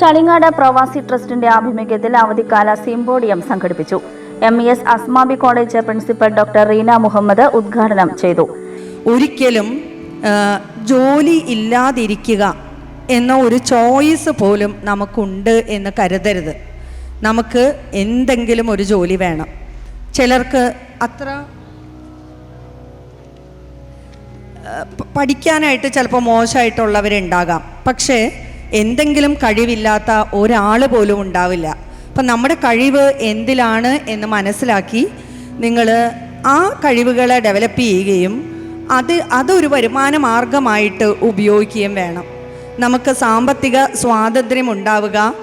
ചളിങ്ങാട് പ്രവാസി ട്രസ്റ്റിന്റെ ആഭിമുഖ്യത്തിൽ അവധിക്കാല സിംബോഡിയം സംഘടിപ്പിച്ചു. M E S Asmabi college principal doctor Reena Muhammad ഉദ്ഘാടനം ചെയ്തു. ഒരിക്കലും ജോലി ഇല്ലാതിരിക്കുക എന്ന ഒരു ചോയ്സ് പോലും നമുക്കുണ്ട് എന്ന് കരുതരുത്. നമുക്ക് എന്തെങ്കിലും ഒരു ജോലി വേണം. ചിലർക്ക് അത്ര പഠിക്കാനായിട്ട് ചിലപ്പോൾ മോശമായിട്ടുള്ളവരുണ്ടാകാം. പക്ഷേ എന്തെങ്കിലും കഴിവില്ലാത്ത ഒരാൾ പോലും ഉണ്ടാവില്ല. അപ്പം നമ്മുടെ കഴിവ് എന്തിലാണ് എന്ന് മനസ്സിലാക്കി നിങ്ങൾ ആ കഴിവുകളെ ഡെവലപ്പ് ചെയ്യുകയും അത് അതൊരു വരുമാന മാർഗമായിട്ട് ഉപയോഗിക്കുകയും വേണം. നമുക്ക് സാമ്പത്തിക സ്വാതന്ത്ര്യം ഉണ്ടാവുക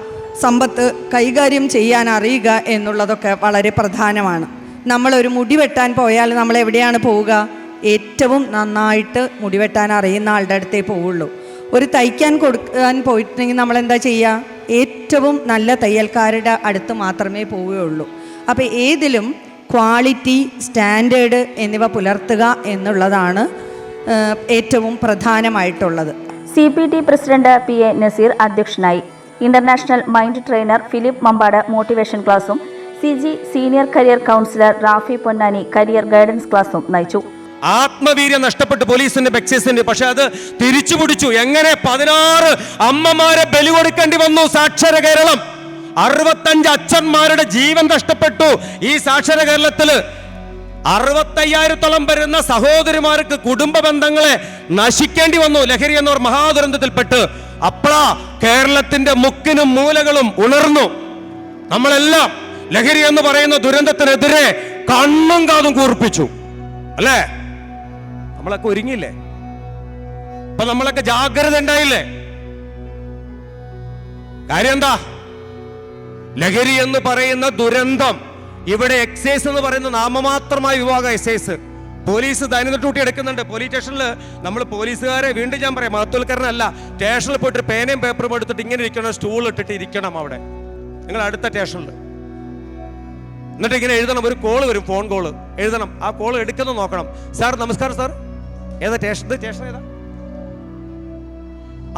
സമ്പത്ത് കൈകാര്യം ചെയ്യാൻ അറിയുക എന്നുള്ളതൊക്കെ വളരെ പ്രധാനമാണ്. നമ്മളൊരു മുടി വെട്ടാൻ പോയാൽ നമ്മൾ എവിടെയാണ് പോവുക? ഏറ്റവും നന്നായിട്ട് മുടിവെട്ടാൻ അറിയുന്ന ആളുടെ അടുത്തേ പോവുള്ളൂ. ഒരു തയ്ക്കാൻ കൊടുക്കാൻ പോയിട്ടുണ്ടെങ്കിൽ നമ്മൾ എന്താ ചെയ്യുക? ഏറ്റവും നല്ല തയ്യൽക്കാരുടെ അടുത്ത് മാത്രമേ പോവുകയുള്ളൂ. അപ്പോൾ ഏതിലും ക്വാളിറ്റി സ്റ്റാൻഡേർഡ് എന്നിവ പുലർത്തുക എന്നുള്ളതാണ് ഏറ്റവും പ്രധാനമായിട്ടുള്ളത്. C P T president P A Nazeer അധ്യക്ഷനായി. International mind trainer Philip Mampad motivation ക്ലാസും C G senior career counsellor Rafi Ponnani career guidance ക്ലാസും നയിച്ചു. ആത്മവീര്യം നഷ്ടപ്പെട്ടു പോലീസിന്റെ ബക്സീസിന്റെ പക്ഷെ അത് തിരിച്ചു പിടിച്ചു എങ്ങനെ പതിനാറ് അമ്മമാരെ ബലി കൊടുക്കേണ്ടി വന്നു? സാക്ഷര കേരളം. അറുപത്തഞ്ച് അച്ഛന്മാരുടെ ജീവൻ നഷ്ടപ്പെട്ടു ഈ സാക്ഷര കേരളത്തിൽ. അറുപത്തയ്യായിരത്തോളം വരുന്ന സഹോദരിമാർക്ക് കുടുംബ ബന്ധങ്ങളെ നശിക്കേണ്ടി വന്നു. ലഹരി എന്നവർ മഹാദുരന്തത്തിൽപ്പെട്ട്. അപ്പളാ കേരളത്തിന്റെ മുക്കിനും മൂലകളും ഉണർന്നു. നമ്മളെല്ലാം ലഹരി എന്ന് പറയുന്ന ദുരന്തത്തിനെതിരെ കണ്ണും കാതും കൂർപ്പിച്ചു. അല്ലേ? നമ്മളൊക്കെ ഒരുങ്ങിയില്ലേ? അപ്പൊ നമ്മളൊക്കെ ജാഗ്രത ഉണ്ടായില്ലേ? കാര്യം എന്താ? ലഹരി എന്ന് പറയുന്ന ദുരന്തം ഇവിടെ എക്സൈസ് എന്ന് പറയുന്ന നാമമാത്രമായ വിഭാഗം എക്സൈസ് പോലീസ് ദൈനംദിന ഡ്യൂട്ടി എടുക്കുന്നുണ്ട് പോലീസ് സ്റ്റേഷനിൽ നമ്മൾ പോലീസുകാരെ വീണ്ടും ഞാൻ പറയാം. മഹത്വൽക്കരനല്ല സ്റ്റേഷനിൽ പോയിട്ട് പേനയും പേപ്പറും എടുത്തിട്ട് ഇങ്ങനെ ഇരിക്കണം. സ്റ്റൂൾ ഇട്ടിട്ട് ഇരിക്കണം അവിടെ. നിങ്ങൾ അടുത്ത സ്റ്റേഷനിൽ എന്നിട്ട് ഇങ്ങനെ എഴുതണം. ഒരു കോൾ വരും ഫോൺ കോൾ എഴുതണം. ആ കോൾ എടുക്കുന്നത് നോക്കണം. സാർ നമസ്കാരം സാർ ഏതാ സ്റ്റേഷൻ ഇത് സ്റ്റേഷൻ ഏതാ?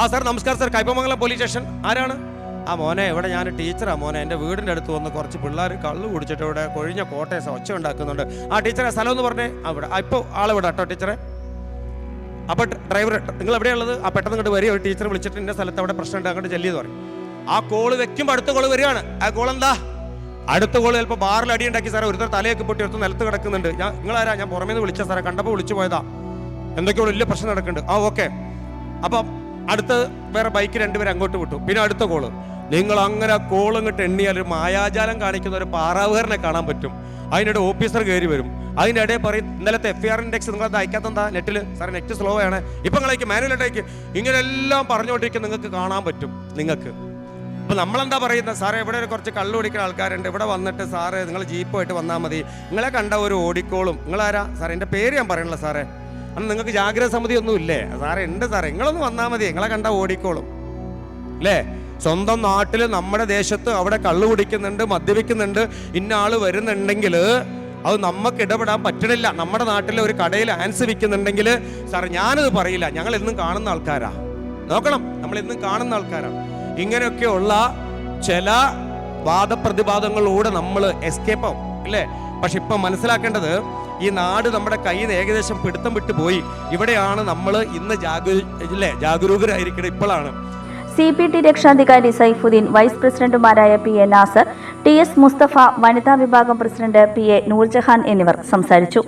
ആ സാർ നമസ്കാരം സാർ കൈപ്പമംഗലം പോലീസ് സ്റ്റേഷൻ ആരാണ്? ആ മോനെ ഇവിടെ ഞാൻ ടീച്ചറാ മോനെ. എന്റെ വീടിന്റെ അടുത്ത് വന്ന് കുറച്ച് പിള്ളേർ കള്ളു കുടിച്ചിട്ട് ഇവിടെ കൊഴിഞ്ഞ കോട്ടയസ് ഒച്ച ഉണ്ടാക്കുന്നുണ്ട്. ആ ടീച്ചറെ സ്ഥലം എന്ന് പറഞ്ഞേ. അവിടെ ഇപ്പോൾ ആളെ വിടാം കേട്ടോ ടീച്ചറെ അപ്പോൾ ഡ്രൈവർ നിങ്ങൾ എവിടെയുള്ളത് ആ പെട്ടെന്ന് ഇങ്ങോട്ട് വരിക. ഒരു ടീച്ചർ വിളിച്ചിട്ട് എന്റെ സ്ഥലത്ത് അവിടെ പ്രശ്നമുണ്ട് അങ്ങോട്ട് ചെല്ലിയെന്ന് പറയും. ആ കോൾ വെക്കുമ്പോൾ അടുത്ത കോൾ വരികയാണ്. ആ കോൾ എന്താ? അടുത്ത കോൾ ചിലപ്പോൾ ബാറിൽ അടി ഉണ്ടാക്കി സാറേ ഒരുത്തർ തലയൊക്കെ പൊട്ടി ഒരുത്തർ നിലത്ത് കിടക്കുന്നുണ്ട്. ഞാൻ നിങ്ങളാരാ? ഞാൻ പുറമേന്ന് വിളിച്ച സാറേ കണ്ടപ്പോൾ വിളിച്ചു പോയതാ. എന്തൊക്കെയോ വലിയ പ്രശ്നം നടക്കുന്നുണ്ട്. ആ ഓക്കെ. അപ്പം അടുത്ത വേറെ ബൈക്ക് രണ്ടുപേരും അങ്ങോട്ട് വിട്ടു. പിന്നെ അടുത്ത കോൾ നിങ്ങൾ അങ്ങനെ കോളും ഇങ്ങോട്ട് എണ്ണിയാൽ ഒരു മായാജാലം കാണിക്കുന്ന ഒരു പാറാവുകാരനെ കാണാൻ പറ്റും. അതിനിടെ ഓഫീസർ കയറി വരും. അതിന്റെ ഇടയിൽ പറയും ഇന്നലത്തെ എഫ് ആർ ഇൻഡെക്സ് നിങ്ങൾ അത് അയക്കാത്തെന്താ നെറ്റിൽ സാർ നെറ്റ് സ്ലോ ആണ്. ഇപ്പം മാനുവലായിട്ട് ഇങ്ങനെ എല്ലാം പറഞ്ഞുകൊണ്ടിരിക്കും നിങ്ങൾക്ക് കാണാൻ പറ്റും. നിങ്ങൾക്ക്. അപ്പൊ നമ്മളെന്താ പറയുന്നത് സാറേ ഇവിടെ ഒരു കുറച്ച് കള്ളു ഓടിക്കുന്ന ആൾക്കാരുണ്ട്. ഇവിടെ വന്നിട്ട് സാറേ നിങ്ങൾ ജീപ്പുമായിട്ട് വന്നാൽ മതി. നിങ്ങളെ കണ്ട ഒരു ഓടിക്കോളും. നിങ്ങളാരാ? സാറേ എന്റെ പേര് ഞാൻ പറയണല്ലോ സാറേ. അന്ന് നിങ്ങൾക്ക് ജാഗ്രത സമിതി ഒന്നും ഇല്ലേ? സാറേ ഉണ്ട് സാറേ. നിങ്ങളൊന്ന് വന്നാൽ മതി. നിങ്ങളെ കണ്ട ഓടിക്കോളും. അല്ലേ? സ്വന്തം നാട്ടിൽ നമ്മുടെ ദേശത്ത് അവിടെ കള്ളു കുടിക്കുന്നുണ്ട് മദ്യപിക്കുന്നുണ്ട് ഇന്ന ആൾ വരുന്നുണ്ടെങ്കിൽ അത് നമുക്ക് ഇടപെടാൻ പറ്റണില്ല. നമ്മുടെ നാട്ടിലെ ഒരു കടയിൽ ആൻസ് വിൽക്കുന്നുണ്ടെങ്കിൽ സാറേ ഞാനത് പറയില്ല. ഞങ്ങൾ എന്നും കാണുന്ന ആൾക്കാരാ. നോക്കണം. നമ്മൾ എന്നും കാണുന്ന ആൾക്കാരാണ് ഇങ്ങനെയൊക്കെയുള്ള ചില വാദപ്രതിവാദങ്ങളിലൂടെ നമ്മൾ എസ്കേപ്പ് ആവും. അല്ലേ? പക്ഷെ ഇപ്പം മനസ്സിലാക്കേണ്ടത് ഈ നാട് നമ്മുടെ കയ്യിൽ നിന്ന് ഏകദേശം പിടുത്തം വിട്ടു പോയി. ഇവിടെയാണ് നമ്മൾ ഇന്ന് ജാഗ ഇല്ലേ ജാഗരൂകരായിരിക്കണം ഇപ്പോഴാണ്. സി പി ടി രക്ഷാധികാരി സൈഫുദ്ദീൻ വൈസ് പ്രസിഡന്റുമാരായ P A Nasar T S Mustafa വനിതാ വിഭാഗം പ്രസിഡന്റ് പി എ നൂർജഹാൻ എന്നിവർ സംസാരിച്ചു.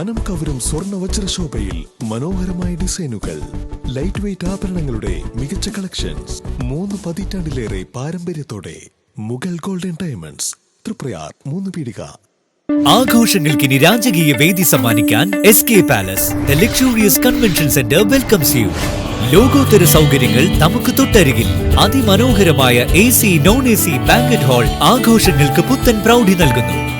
മനം കവരും സ്വർണ വജ്രശോഭയിൽ മനോഹരമായ ഡിസൈനുകൾ. ലൈറ്റ് വെയ്റ്റ് ആഭരണങ്ങളുടെ മികച്ച കളക്ഷൻസ്. മൂന്ന് പതിറ്റാണ്ടിലേറെ പാരമ്പര്യത്തോടെ മുഗൾ ഗോൾഡൻ ഡയമണ്ട്സ്. തൃപ്രയാർ മൂന്ന് പീടിക. ആഘോഷങ്ങൾക്കിനി രാജകീയ വേദി സമ്മാനിക്കാൻ S K palace the luxurious convention centre welcomes you ലോകോത്തര സൗകര്യങ്ങൾ നമുക്ക് തൊട്ടരികിൽ. അതിമനോഹരമായ A C non A C banquet hall ആഘോഷങ്ങൾക്ക് പുത്തൻ പ്രൗഢി നൽകുന്നു.